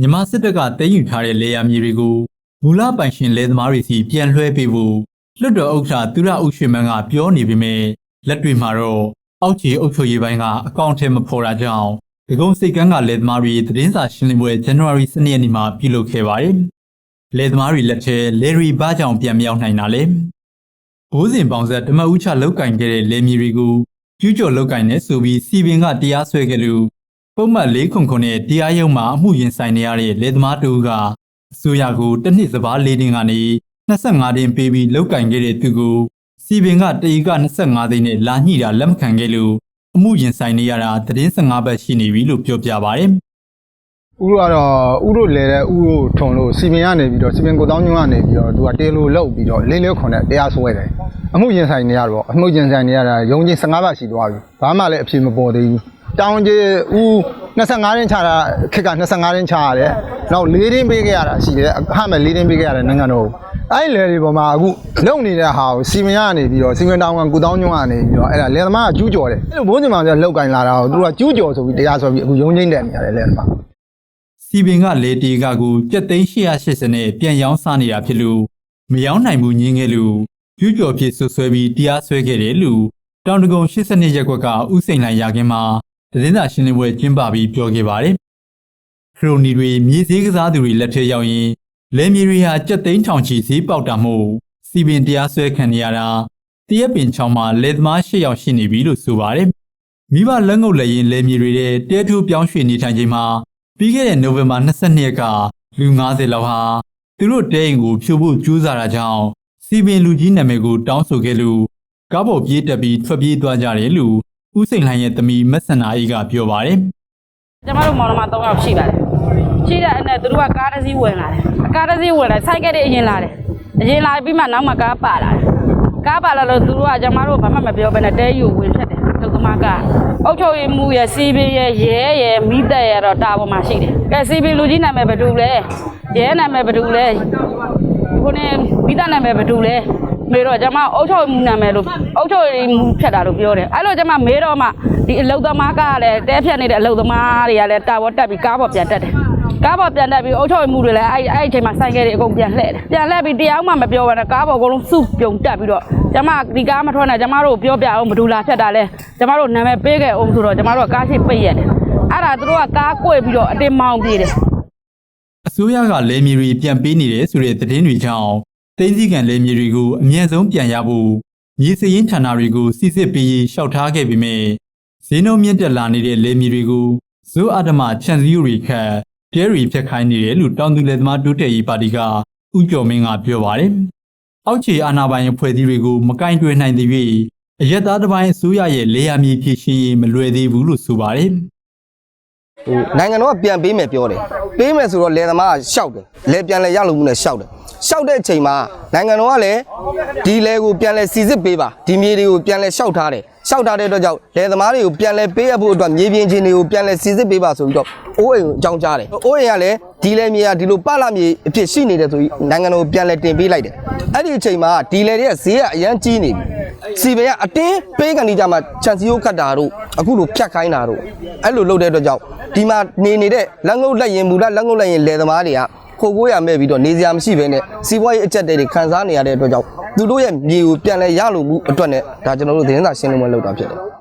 မြန်မာစစ်တပ်ကတည်ယူထားတဲ့လေယာမြေတွေကိုမူလပိုင်ရှင်လယ်သမားတွေစီပြန်လွှဲပေးဖို့လွတ်တော်ဥက္ကဋ္ဌသူရဥရွှေမန်းကပြောနေပေမဲ့လက်တွေ့မှာတော့ အောက်ခြေအုပ်ချုပ်ရေးပိုင်းကအကောင့်ထဲမဖော်တာကြောင့်ဒီကုန်းစိတ်ကန်းကလယ်သမားတွေသတင်းစာရှင်းလင်းပွဲဇန်နဝါရီ12ရက်နေ့မှာပြုလုပ်ခဲ့ပါတယ်။လယ်သမားတွေလက်ထဲလယ်ရီဘာကြောင့်ပြန်မရောက်နိုင်တာလဲ။ဘိုးစဉ်ပေါင်ဆက်ဓမ္မဥချလောက်ကင်ခဲ့တဲ့လယ်မြေတွေကိုကျူးကျော်လောက်ကင်နေဆိုပြီးစီပင်ကတရားစွဲခဲ့လို့ပုံမှန်၄ခုခုနဲ့တရားရုံးမှာအမှုရင်ဆိုင်နေရတဲ့လေသမားတူကအစိုးရကိုတစ်နှစ်စပါး၄တင်းကနေ25တင်းပေးပြီးလောက်ကင်ခဲ့တဲ့သူကို စီပင်ကတရီက25သိန်းနဲ့လာညှိတာလက်မခံခဲ့လို့အမှုရင်ဆိုင်နေရတာသတင်း15ဘက်ရှိနေပြီလို့ပြောပြပါဗျ။ဥတို့ကတော့ဥတို့လဲတဲ့ဥတို့ထုံလို့စီမင်ကနေပြီးတော့စီမင်ကိုတောင်းညွန့်ကနေပြီးတော့သူကတေလိုလောက်ပြီးတော့လေးလေးခွန်နဲ့တရားစွဲတယ်အမှုရင်ဆိုင်နေရတော့အမှုရင်ဆိုင်နေရတာရုံးချင်း15ဘတ်ရှိသွားပြီဘာမှလည်းအဖြေမပေါ်သေးဘူးတောင်းကြီးဥ25ရင်းချတာခက်က25ရင်းချရတယ်နောက်4ရင်းပေးခဲ့ရတာရှိတယ်အခမဲ့4ရင်းပေးခဲ့ရတယ်နိုင်ငံတော် အဲ့လေတွေပေါ်မှာအခုလုံနေတဲ့ဟာကိုစီမင်ကနေပြီးတော့စီမင်တောင်းကကိုတောင်းညွန့်ကနေပြီးတော့အဲ့ဒါလယ်သမားကကျူးကျော်တယ်အဲ့လိုဘိုးစင်မှာဆိုလောက်ကင်လာတာကိုသူကကျူးကျော်ဆိုပြီးတရားစွဲပြီးအခုရုံးချင်းတက်နေရတယ်လယ်သမားစီပင်ကလေတီကကိုပြက်သိန်း880နဲ့ပြန်ရောင်းစားနေတာဖြစ်လို့မရောင်းနိုင်ဘူးညင်းခဲ့လို့ကျူးကျော်ဖြစ်ဆွဆွဲပြီးတရားစွဲခဲ့တယ်လို့တောင်တကုံ82ရက်ကွက်ကဥစိန်လိုင်ရခင်မှာသတင်းစာရှင်းလင်းပွဲကျင်းပပြီးပြောခဲ့ပါတယ်။ခရိုနီတွေမြေစည်းကစားသူတွေလက်ထက်ရောက်ရင် လဲမြေတွေဟာကြက်သိန်းထောင်ချီဈေးပေါက်တာမို့စီပင်တရားစွဲခံနေရတာတရက်ပင်ချောင်းမှာလေသမား၈ယောက်ရှိနေပြီလို့ဆိုပါတယ်။မိဘလက်ငုပ်လက်ရင်လဲမြေတွေတဲ့တဲထိုးပြောင်းရွှေ့နေထိုင်ချိန်မှာပြီးခဲ့တဲ့နိုဝင်ဘာ22ရက်ကလူ90လောက်ဟာသူတို့တဲအိမ်ကိုဖြိုဖို့ကြိုးစားတာကြောင့်စီပင်လူကြီးနာမည်ကိုတောင်းဆိုခဲ့လို့ကားပေါ်ပြေးတက်ပြီးထွက်ပြေးသွားကြတယ်လို့ဦးစိန်လှိုင်ရဲ့သမီးမက်ဆန္နာအေးကပြောပါတယ်ကျမတို့မောင်နှမ၃ယောက်ရှိပါတယ် ရှိတဲ့အနဲ့သူတို့ကကားတစ်စီးဝင်လာတယ်ကားတစ်စီးဝင်လာဆိုင်ကယ်တွေအရင်လာတယ်အရင်လာပြီးမှနောက်မှကားပါလာတယ်ကားပါလာလို့သူတို့ကကျမတို့ဘာမှမပြောဘဲနဲ့တဲယူဝင်ဖြတ်တယ်ဒုက္ခမကအုတ်ချုပ်ရမှုရဲ့စီပင်ရဲ့ရဲရဲ့မိသက်ရဲ့တော့တာပေါ်မှာရှိတယ်ကဲစီပင်လူကြီးနာမည်ဘယ်သူလဲရဲနာမည်ဘယ်သူလဲခုနေမိသက်နာမည်ဘယ်သူလဲ မေတော့ကျမအုတ်ချုပ်မှုနာမည်လို့အုတ်ချုပ်မှုဖြတ်တာလို့ပြောတယ်အဲ့လိုကျမမေတော့မှဒီအလုတ်သမားကလည်းတဲဖြတ်နေတဲ့အလုတ်သမားတွေကလည်းတာပေါ်တက်ပြီးကားပေါ်ပြန်တက်တယ်ကားပေါ်ပြန်တက်ပြီးအုတ်ချုပ်မှုတွေလည်းအဲ့အဲ့အချိန်မှာဆိုင်ကယ်တွေအကုန်ပြန်လှည့်တယ်ပြန်လှည့်ပြီးတရားမှမပြောဘဲနဲ့ကားပေါ်အကုန်လုံးစုပြုံတက်ပြီးတော့ကျမဒီကားမထွက်နဲ့ကျမတို့ပြောပြအောင်ဘယ်သူလာဖြတ်တာလဲကျမတို့နာမည်ပေးခဲ့အောင်ဆိုတော့ကျမတို့ကကားရှိပိတ်ရတယ်အဲ့ဒါသူတို့ကကားကွေ့ပြီးတော့အတင်းမောင်းပြေးတယ်အစိုးရကလဲမြေတွေပြန်ပေးနေတယ်ဆိုတဲ့သတင်းတွေကြောင့် သိန်းစည်းကံလဲမြေတွေကိုအမြင့်ဆုံးပြန်ရဖို့မြေစရင်ဌာနတွေကိုစစ်စစ်ပေးရေးလျှောက်ထားခဲ့ပေမဲ့ဈေးနှုန်းမြင့်တက်လာနေတဲ့လဲမြေတွေကိုဇိုးအဒမချန်စီယိုရီခတ်ဒဲရီဖြတ်ခိုင်းနေတယ်လို့တောင်သူလယ်သမားတိုးတက်ရေးပါတီကဥကျော်မင်းကပြောပါတယ်။အောက်ခြေအာဏာပိုင်အဖွဲ့အစည်းတွေကိုမကင်တွယ်နိုင်သေး၍အရက်သားတစ်ပိုင်းအစိုးရရဲ့လေယာမြေဖြည့်ရှင်းရေးမလွယ်သေးဘူးလို့ဆိုပါတယ်။ ဟိုနိုင်ငံတော်ကပြန်ပေးမယ်ပြောတယ်ပေးမယ်ဆိုတော့လယ်သမားကရှောက်တယ်လယ်ပြန်လဲရလို့မှုနဲ့ရှောက်တယ်ရှောက်တဲ့အချိန်မှာနိုင်ငံတော်ကလည်းဒီလယ်ကိုပြန်လဲစီစစ်ပေးပါဒီမြေတွေကိုပြန်လဲရှောက်ထားတယ်ရှောက်ထားတဲ့အတွက်ကြောင့်လယ်သမားတွေကိုပြန်လဲပေးရဖို့အတွက်မြေပြင်ချင်းတွေကိုပြန်လဲစီစစ်ပေးပါဆိုပြီးတော့အိုးအိမ်ကိုအကြောင်းကြားတယ်အိုးအိမ်ကလည်းဒီလယ်မြေကဒီလိုပလာမြေအဖြစ်ရှိနေတယ်ဆိုပြီးနိုင်ငံတော်ကိုပြန်လဲတင်ပေးလိုက်တယ်အဲ့ဒီအချိန်မှာဒီလယ်တွေကဈေးကအရန်ကြီးနေပြီ စီဘယ်ကအတင်းပေးကန်ဒီကြမှာချန်စီယိုခတ်တာတို့အခုလိုဖြတ်ခိုင်းတာတို့အဲ့လိုလုပ်တဲ့အတွက်ကြောင့်ဒီမှာနေနေတဲ့လက်ငုပ်လက်ရင်မူလလက်ငုပ်လက်ရင်လယ်သမားတွေကခိုကိုးရမဲ့ပြီးတော့နေစရာမရှိဘဲနဲ့စီးပွားရေးအကျက်တွေခံစားနေရတဲ့အတွက်ကြောင့်သူတို့ရဲ့မြေကိုပြန်လဲရလို့မှုအတွက်နဲ့ဒါကျွန်တော်တို့သတင်းစာရှင်းလင်းပွဲလုပ်တာဖြစ်တယ်